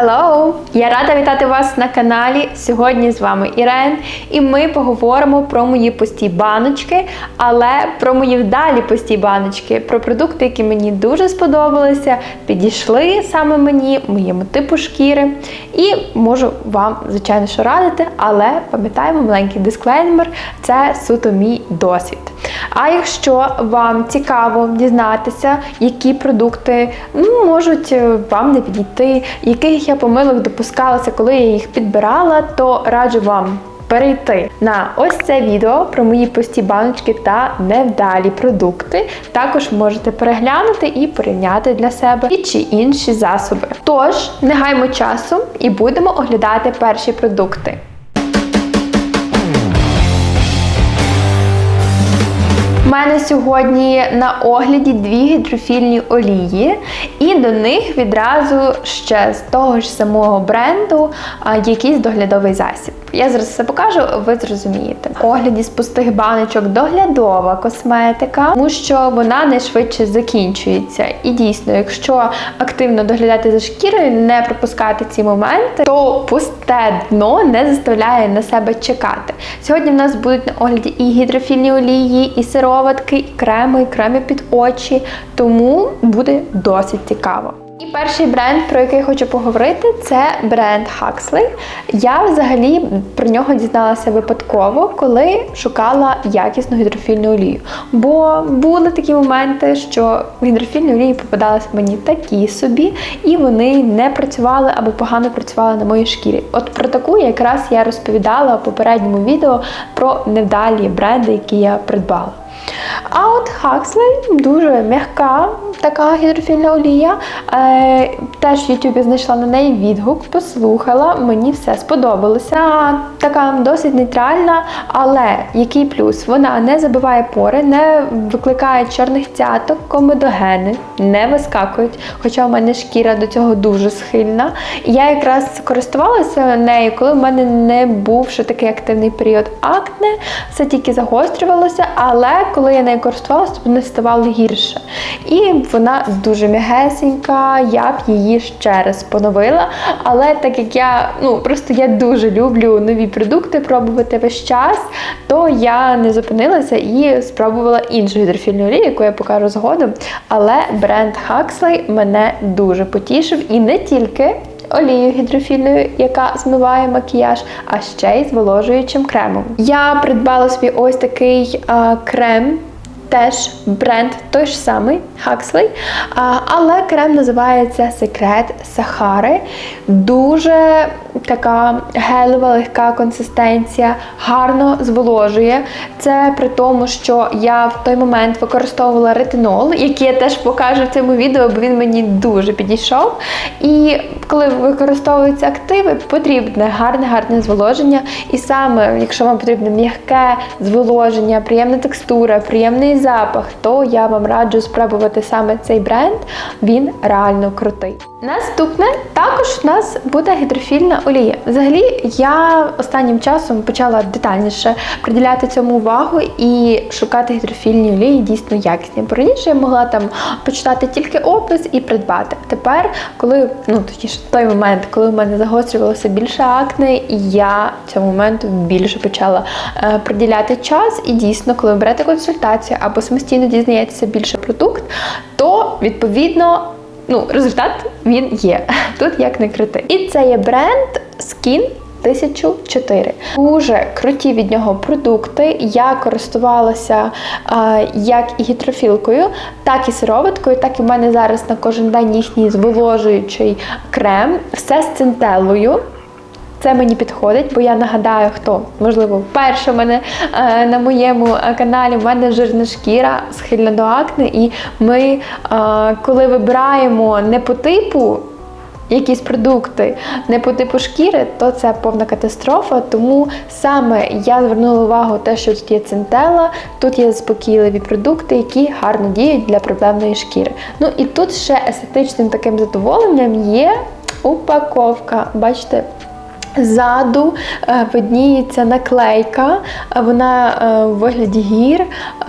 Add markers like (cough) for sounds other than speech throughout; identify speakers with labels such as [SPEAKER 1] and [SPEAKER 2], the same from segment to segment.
[SPEAKER 1] Hello! Я рада вітати вас на каналі. Сьогодні з вами Ірен, і ми поговоримо про мої пусті баночки, але про мої вдалі пусті баночки, про продукти, які мені дуже сподобалися, підійшли саме мені, моєму типу шкіри. І можу вам, звичайно, що радити, але пам'ятаємо маленький дисклеймер це суто мій досвід. А якщо вам цікаво дізнатися, які продукти ну, можуть е, вам не підійти, яких я помилок допускалася, коли я їх підбирала, то раджу вам перейти на ось це відео про мої пусті баночки та невдалі продукти. Також можете переглянути і порівняти для себе і чи інші засоби. Тож, не гаймо часу і будемо оглядати перші продукти. У мене сьогодні на огляді дві гідрофільні олії, і до них відразу ще з того ж самого бренду якийсь доглядовий засіб. Я зараз все покажу, ви зрозумієте. Огляді з пустих баночок доглядова косметика, тому що вона найшвидше закінчується. І дійсно, якщо активно доглядати за шкірою, не пропускати ці моменти, то пусте дно не заставляє на себе чекати. Сьогодні в нас будуть на огляді і гідрофільні олії, і сироватки, і креми, і креми під очі, тому буде досить цікаво. І перший бренд, про який хочу поговорити, це бренд Huxley. Я взагалі про нього дізналася випадково, коли шукала якісну гідрофільну олію. Бо були такі моменти, що гідрофільні олії попадалися мені такі собі, і вони не працювали або погано працювали на моїй шкірі. От про таку якраз я розповідала в попередньому відео про невдалі бренди, які я придбала. А от Huxley дуже м'яка така гідрофільна олія. Е, теж в YouTube знайшла на неї відгук, послухала, мені все сподобалося. Така досить нейтральна, але який плюс? Вона не забиває пори, не викликає чорних цяток, комедогени, не вискакують. Хоча в мене шкіра до цього дуже схильна. Я якраз користувалася нею, коли в мене не був ще такий активний період акне, все тільки загострювалося, але коли я нею користувалася, то вони ставали гірше. І вона дуже м'ягесенька, я б її ще раз поновила. Але так як я ну просто я дуже люблю нові продукти пробувати весь час, то я не зупинилася і спробувала іншу гідрофільну олію, яку я покажу згодом. Але бренд Huxley мене дуже потішив і не тільки. Олією гідрофільною, яка змиває макіяж, а ще й зволожуючим кремом. Я придбала собі ось такий а, крем Теж бренд той ж самий Huxley, але крем називається Секрет Сахари. Дуже така гелева, легка консистенція, гарно зволожує. Це при тому, що я в той момент використовувала ретинол, який я теж покажу в цьому відео, бо він мені дуже підійшов. І коли використовуються активи, потрібне гарне, гарне зволоження. І саме, якщо вам потрібне м'яке зволоження, приємна текстура, приємний запах, то я вам раджу спробувати саме цей бренд. Він реально крутий. Наступне також у нас буде гідрофільна олія. Взагалі, я останнім часом почала детальніше приділяти цьому увагу і шукати гідрофільні олії дійсно якісні. Бо раніше я могла там почитати тільки опис і придбати. Тепер, коли ну точніше, той момент, коли в мене загострювалося більше акне, я цього моменту більше почала е, приділяти час. І дійсно, коли ви берете консультацію або самостійно дізнаєтеся більше продукт, то відповідно. Ну, результат він є. (laughs) Тут як не крити. І це є бренд Skin 1004. Дуже круті від нього продукти. Я користувалася а, як і гідрофілкою, так і сироваткою, так і в мене зараз на кожен день їхній зволожуючий крем. Все з цинтелою. Це мені підходить, бо я нагадаю, хто можливо вперше мене е, на моєму е, каналі в мене жирна шкіра схильна до акне, і ми, е, коли вибираємо не по типу якісь продукти, не по типу шкіри, то це повна катастрофа. Тому саме я звернула увагу те, що тут є центела, тут є заспокійливі продукти, які гарно діють для проблемної шкіри. Ну і тут ще естетичним таким задоволенням є упаковка. Бачите? Ззаду е, видніється наклейка, е, вона е, в вигляді гір,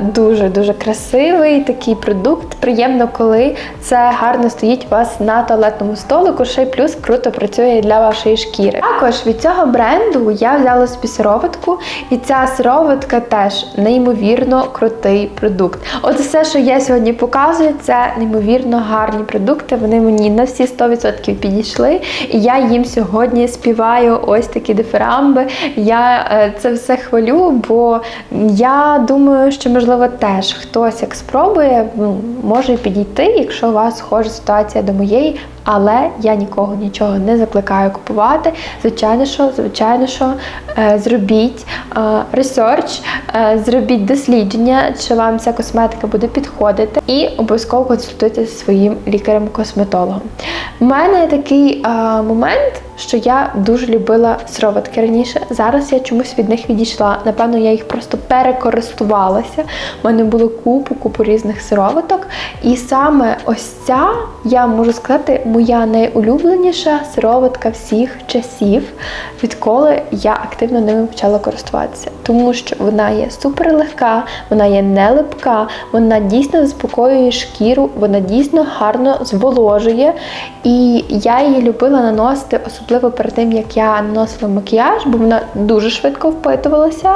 [SPEAKER 1] дуже-дуже красивий такий продукт. Приємно, коли це гарно стоїть у вас на туалетному столику, ще й плюс круто працює для вашої шкіри. Також від цього бренду я взяла собі сироватку, і ця сироватка теж неймовірно крутий продукт. От все, що я сьогодні показую, це неймовірно гарні продукти. Вони мені на всі 100% підійшли. І я їм сьогодні співаю ось такі дифирамби. Я е, це все хвалю, бо я думаю, що можливо теж хтось як спробує, ну, може підійти, якщо у вас схожа ситуація до моєї. Але я нікого нічого не закликаю купувати. Звичайно, що, звичайно, що е, зробіть е, ресерч, е, зробіть дослідження, чи вам ця косметика буде підходити, і обов'язково консультуйтесь зі своїм лікарем-косметологом. У мене такий момент, що я дуже любила сироватки раніше. Зараз я чомусь від них відійшла. Напевно, я їх просто перекористувалася. У мене було купу, купу різних сироваток. І саме ось ця, я можу сказати, моя найулюбленіша сироватка всіх часів, відколи я активно ними почала користуватися. Тому що вона є супер легка, вона є не липка, вона дійсно заспокоює шкіру, вона дійсно гарно зволожує. І я її любила наносити, особливо перед тим, як я наносила макіяж, бо вона дуже швидко впитувалася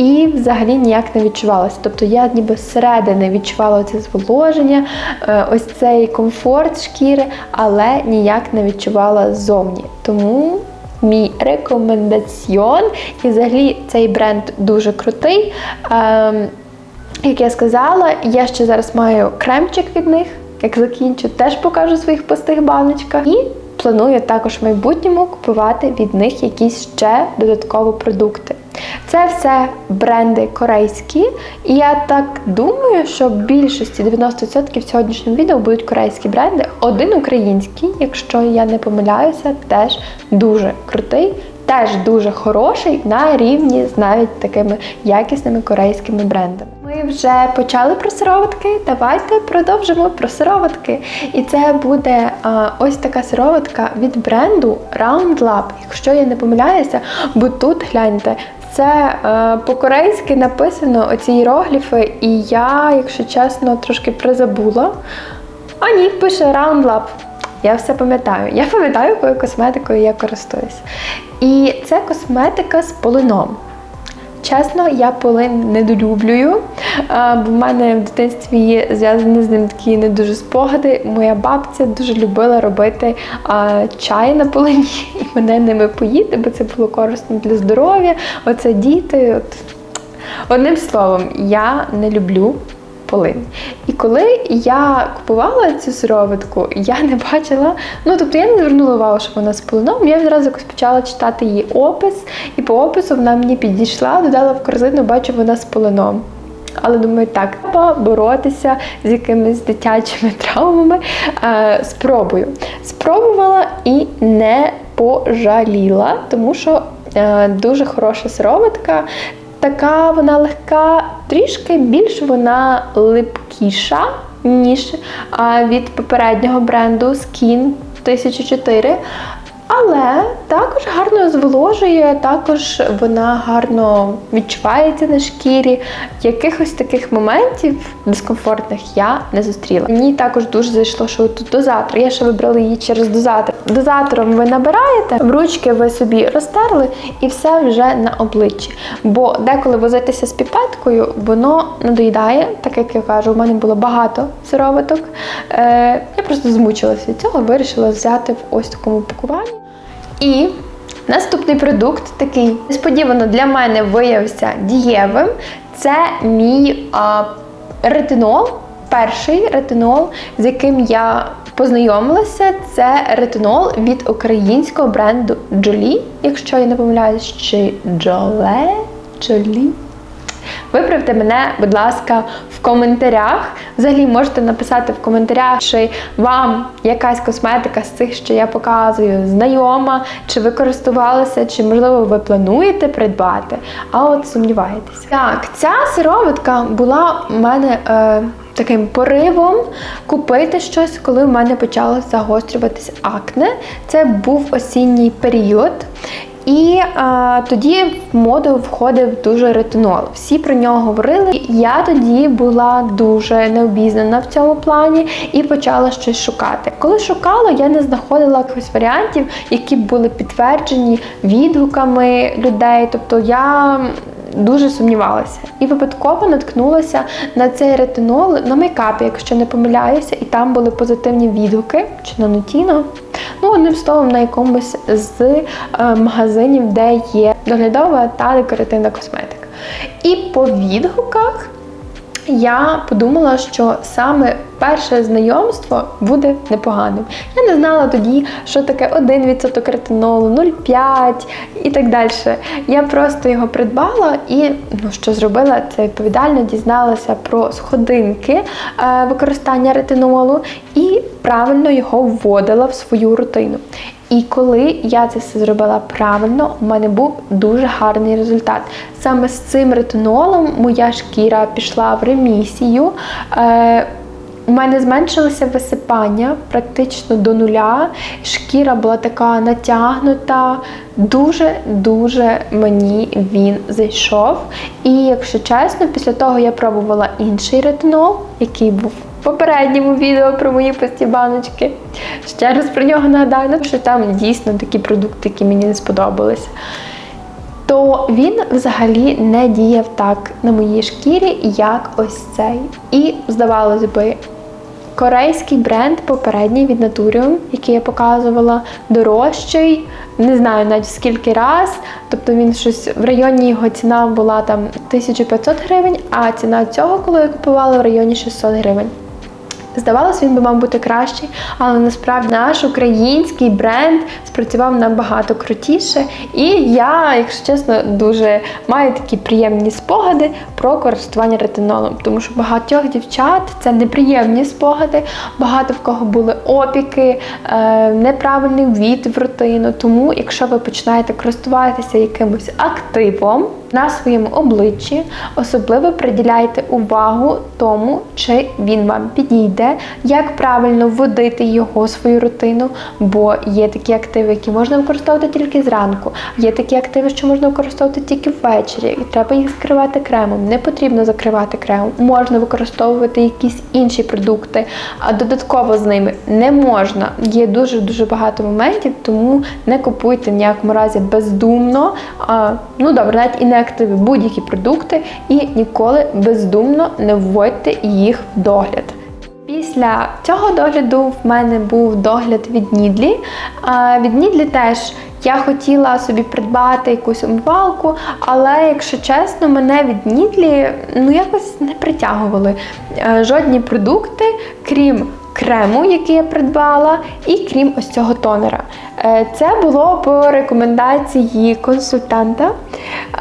[SPEAKER 1] і взагалі ніяк не відчувалася. Тобто я ніби зсередини відчувала це зволоження, е, ось цей комфорт шкіри, але ніяк не відчувала ззовні. Тому мій рекомендаціон, і взагалі цей бренд дуже крутий. Ем, як я сказала, я ще зараз маю кремчик від них. Як закінчу, теж покажу своїх пустих баночках. І планую також в майбутньому купувати від них якісь ще додаткові продукти. Це все бренди корейські, і я так думаю, що в більшості 90% сьогоднішнього відео будуть корейські бренди. Один український, якщо я не помиляюся, теж дуже крутий. Теж дуже хороший на рівні з навіть такими якісними корейськими брендами. Ми вже почали про сироватки. Давайте продовжимо про сироватки. І це буде а, ось така сироватка від бренду Round Lab, якщо я не помиляюся, бо тут гляньте. Це е, по-корейськи написано оці іерогліфи, і я, якщо чесно, трошки призабула. А ні, пише Round Lab. Я все пам'ятаю. Я пам'ятаю, якою косметикою я користуюсь. І це косметика з полином. Чесно, я полин недолюблюю, бо в мене в дитинстві є зв'язані з ним такі не дуже спогади. Моя бабця дуже любила робити чай на полині (laughs) і мене ними поїти, бо це було корисно для здоров'я. Оце діти. От. Одним словом, я не люблю полин. І коли я купувала цю сироватку, я не бачила, ну тобто я не звернула увагу, що вона з полином. Я відразу якось почала читати її опис, і по опису вона мені підійшла, додала в корзину, бачу, вона з полином. Але думаю, так, треба боротися з якимись дитячими травмами. Е, спробую. Спробувала і не пожаліла, тому що е, дуже хороша сироватка. Така вона легка, трішки більш вона липкіша, ніж від попереднього бренду Skin 1004. Але також гарно зволожує, також вона гарно відчувається на шкірі. Якихось таких моментів дискомфортних я не зустріла. Мені також дуже зайшло, що тут дозатор. Я ще вибрала її через дозатор. Дозатором ви набираєте, в ручки ви собі розтерли і все вже на обличчі. Бо деколи возитися з піпеткою, воно надоїдає, так як я кажу, у мене було багато сироваток. Е, Я просто змучилася від цього, вирішила взяти в ось такому пакуванні. І наступний продукт, такий несподівано для мене виявився дієвим. Це мій а, ретинол, перший ретинол, з яким я познайомилася. Це ретинол від українського бренду Джолі, якщо я не помиляюсь, чи Джоле Джолі. Виправте мене, будь ласка, в коментарях. Взагалі можете написати в коментарях, чи вам якась косметика з цих, що я показую, знайома, чи ви користувалися, чи, можливо, ви плануєте придбати, а от сумніваєтеся. Так, ця сироватка була у мене. Е, Таким поривом купити щось, коли в мене почало загострюватись акне. Це був осінній період. І а, тоді в моду входив дуже ретинол. Всі про нього говорили. Я тоді була дуже необізнана в цьому плані і почала щось шукати. Коли шукала, я не знаходила якихось варіантів, які були підтверджені відгуками людей. Тобто я дуже сумнівалася і випадково наткнулася на цей ретинол на мейкапі, якщо не помиляюся, і там були позитивні відгуки чи на Нутіно. Ну, одним словом, на якомусь з е, магазинів, де є доглядова та декоративна косметика. І по відгуках я подумала, що саме перше знайомство буде непоганим. Я не знала тоді, що таке 1% ретинолу, 0,5 і так далі. Я просто його придбала і ну, що зробила, це відповідально дізналася про сходинки е, використання ретинолу і правильно його вводила в свою рутину. І коли я це все зробила правильно, у мене був дуже гарний результат. Саме з цим ретинолом моя шкіра пішла в ремісію. Е, у мене зменшилося висипання практично до нуля. Шкіра була така натягнута. Дуже-дуже мені він зайшов. І якщо чесно, після того я пробувала інший ретинол, який був попередньому відео про мої пусті баночки. Ще раз про нього нагадаю, що там дійсно такі продукти, які мені не сподобалися. То він взагалі не діяв так на моїй шкірі, як ось цей. І, здавалось би, корейський бренд попередній від Naturium, який я показувала, дорожчий, не знаю навіть скільки раз. Тобто він щось в районі його ціна була там 1500 гривень, а ціна цього, коли я купувала, в районі 600 гривень. Здавалось, він би мав бути кращий, але насправді наш український бренд спрацював набагато крутіше. І я, якщо чесно, дуже маю такі приємні спогади про користування ретинолом, тому що багатьох дівчат це неприємні спогади, багато в кого були опіки, е, неправильний ввід в рутину. Тому, якщо ви починаєте користуватися якимось активом на своєму обличчі, особливо приділяйте увагу тому, чи він вам підійде, як правильно вводити його в свою рутину, бо є такі активи, які можна використовувати тільки зранку, є такі активи, що можна використовувати тільки ввечері, і треба їх закривати кремом. Не потрібно закривати кремом, можна використовувати якісь інші продукти, а додатково з ними не можна. Є дуже дуже багато моментів, тому не купуйте в ніякому разі бездумно. А, ну добре, навіть і не активи, будь-які продукти, і ніколи бездумно не вводьте їх в догляд. Після цього догляду в мене був догляд відНідлі. А відНідлі теж я хотіла собі придбати якусь умивалку, але, якщо чесно, мене відНідлі ну якось не притягували е, жодні продукти, крім крему, який я придбала, і крім ось цього тонера. Е, Це було по рекомендації консультанта.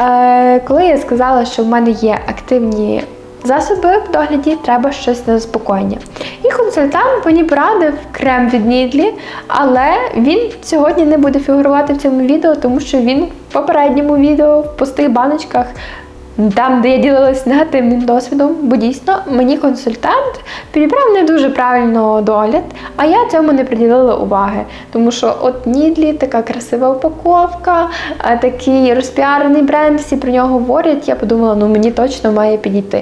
[SPEAKER 1] Е, Коли я сказала, що в мене є активні засоби в догляді, треба щось на заспокоєння. І консультант мені порадив крем від Нідлі, але він сьогодні не буде фігурувати в цьому відео, тому що він в попередньому відео в пустих баночках. Там, де я ділилась негативним досвідом, бо дійсно мені консультант підібрав не дуже правильно догляд, а я цьому не приділила уваги. Тому що отНідлі така красива упаковка, такий розпіарений бренд, всі про нього говорять. Я подумала, ну мені точно має підійти.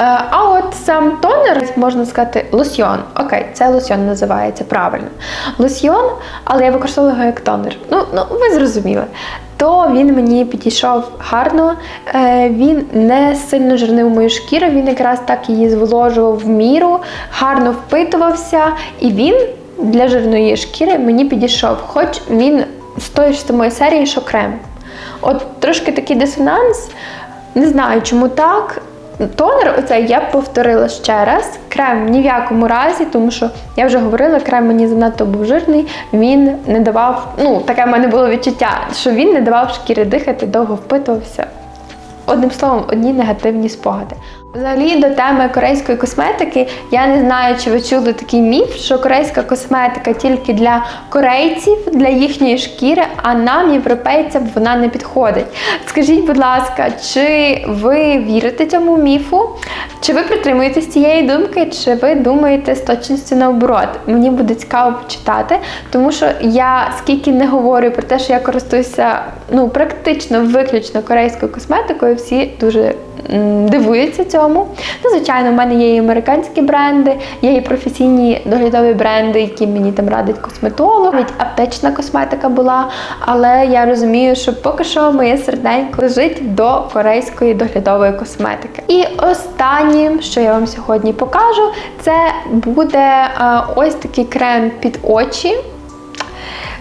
[SPEAKER 1] Е, А от сам тонер, можна сказати, лосьйон. Окей, це лосьйон називається правильно. Лосьйон, але я використовую його як тонер. Ну, ну ви зрозуміли. То він мені підійшов гарно, е, він не сильно жирнив мою шкіру, він якраз так її зволожував в міру, гарно впитувався, і він для жирної шкіри мені підійшов, хоч він з тої ж самої серії, що крем. От трошки такий дисонанс. Не знаю, чому так. Тонер, оцей я повторила ще раз. Крем ні в якому разі, тому що я вже говорила, крем мені занадто був жирний, він не давав, ну, таке в мене було відчуття, що він не давав шкірі дихати, довго впитувався. Одним словом, одні негативні спогади. Взагалі до теми корейської косметики я не знаю, чи ви чули такий міф, що корейська косметика тільки для корейців, для їхньої шкіри, а нам, європейцям, вона не підходить. Скажіть, будь ласка, чи ви вірите цьому міфу? Чи ви притримуєтесь цієї думки, чи ви думаєте з точністю наоборот? Мені буде цікаво почитати, тому що я скільки не говорю про те, що я користуюся ну практично виключно корейською косметикою, всі дуже дивуються цьому. Ну, звичайно, в мене є і американські бренди, є і професійні доглядові бренди, які мені там радить косметолог. Навіть аптечна косметика була. Але я розумію, що поки що моє серденько лежить до корейської доглядової косметики. І останнім, що я вам сьогодні покажу, це буде е, ось такий крем під очі.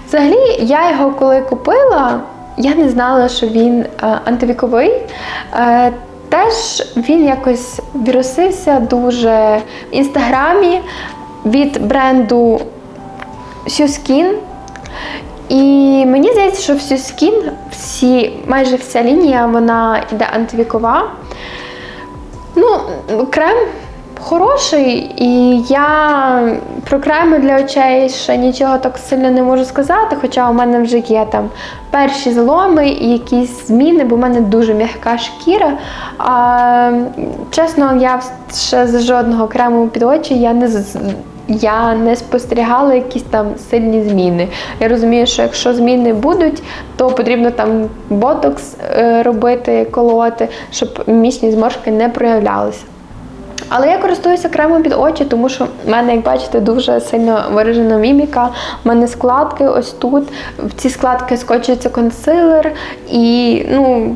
[SPEAKER 1] Взагалі, я його коли купила, я не знала, що він е, антивіковий. Теж він якось вірусився дуже в інстаграмі від бренду Сюскін. І мені здається, що в Сюскін всі, майже вся лінія вона йде антивікова. Ну, крем хороший, і я про креми для очей ще нічого так сильно не можу сказати, хоча у мене вже є там перші зломи і якісь зміни, бо в мене дуже м'яка шкіра. А, чесно, я ще з жодного крему під очі я не я не спостерігала якісь там сильні зміни. Я розумію, що якщо зміни будуть, то потрібно там ботокс е, робити, колоти, щоб місні зморшки не проявлялися. Але я користуюся кремом під очі, тому що в мене, як бачите, дуже сильно виражена міміка. У мене складки ось тут. В ці складки скочується консилер. І ну,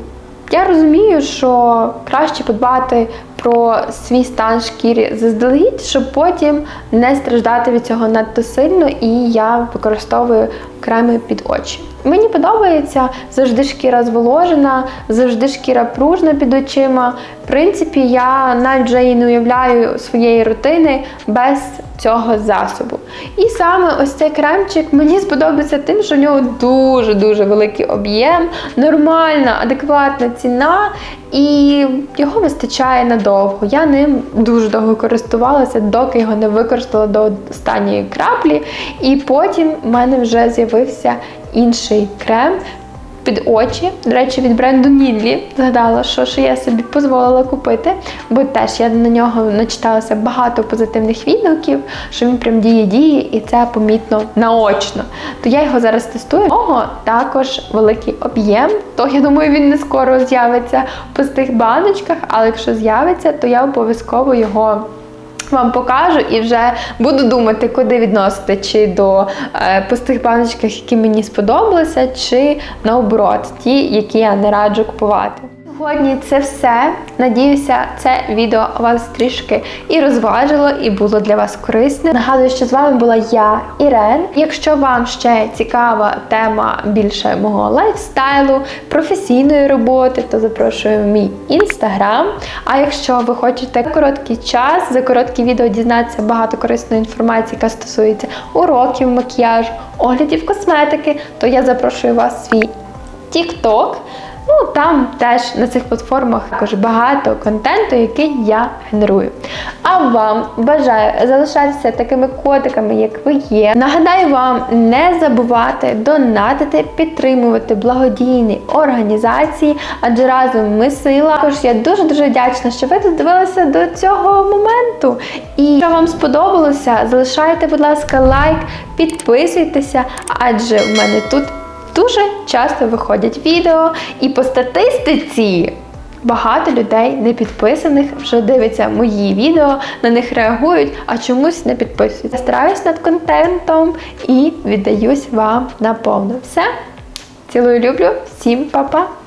[SPEAKER 1] я розумію, що краще подбати про свій стан шкіри заздалегідь, щоб потім не страждати від цього надто сильно, і я використовую креми під очі. Мені подобається завжди шкіра зволожена, завжди шкіра пружна під очима. В принципі, я навіть вже і не уявляю своєї рутини без цього засобу. І саме ось цей кремчик мені сподобається тим, що в нього дуже-дуже великий об'єм, нормальна, адекватна ціна, і його вистачає надовго. Я ним дуже довго користувалася, доки його не використала до останньої краплі. І потім в мене вже з'явився інший крем. Під очі, до речі, від бренду Ніллі згадала, що, що я собі дозволила купити, бо теж я на нього начиталася багато позитивних відгуків, що він прям діє діє, і це помітно наочно. То я його зараз тестую. У нього також великий об'єм, то я думаю, він не скоро з'явиться в пустих баночках, але якщо з'явиться, то я обов'язково його вам покажу і вже буду думати, куди відносити, чи до е, пустих баночок, які мені сподобалися, чи наоборот, ті, які я не раджу купувати. Сьогодні це все. Надіюся, це відео вас трішки і розважило, і було для вас корисне. Нагадую, що з вами була я, Ірен. Якщо вам ще цікава тема більше мого лайфстайлу, професійної роботи, то запрошую в мій інстаграм. А якщо ви хочете короткий час, за короткі відео дізнатися багато корисної інформації, яка стосується уроків, макіяжу, оглядів косметики, то я запрошую вас в свій TikTok. Ну, там теж на цих платформах також багато контенту, який я генерую. А вам бажаю залишатися такими котиками, як ви є. Нагадаю вам не забувати донатити, підтримувати благодійні організації, адже разом ми сила. Також я дуже-дуже вдячна, що ви додивилися до цього моменту. І якщо вам сподобалося, залишайте, будь ласка, лайк, підписуйтеся, адже в мене тут дуже часто виходять відео, і по статистиці багато людей не підписаних вже дивляться мої відео, на них реагують, а чомусь не підписуються. Я стараюсь над контентом і віддаюсь вам наповно. Все, цілую, люблю, всім па-па!